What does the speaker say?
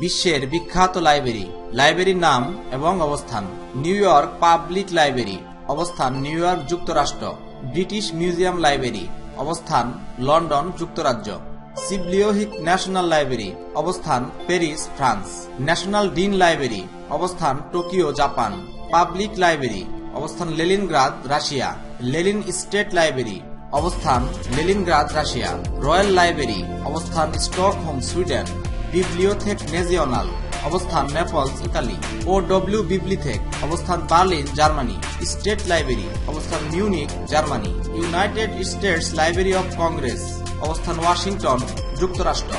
বিশ্বের বিখ্যাত লাইব্রেরি। লাইব্রেরির নাম এবং অবস্থান। New York public library. অবস্থান নিউ ইয়র্ক যুক্তরাষ্ট্র। British Museum library. অবস্থান লন্ডন যুক্তরাজ্য। সিবলিওহিক ন্যাশনাল লাইব্রেরি। অবস্থান Paris, France. National Diet library. অবস্থান টোকিও, জাপান। Public library. অবস্থান Leningrad, Russia. Lenin state library. অবস্থান লেলিনগ্রাদ, রাশিয়া। Royal library. অবস্থান স্টকহোম, সুইডেন। বিবলিওথেক নেজিওনাল অবস্থান নেপলস ইতালি ও ডব্লিউ বিবলিথেক অবস্থান বার্লিন জার্মানি স্টেট লাইব্রেরি অবস্থান Munich Germany United States library of Congress অবস্থান ওয়াশিংটন যুক্তরাষ্ট্র।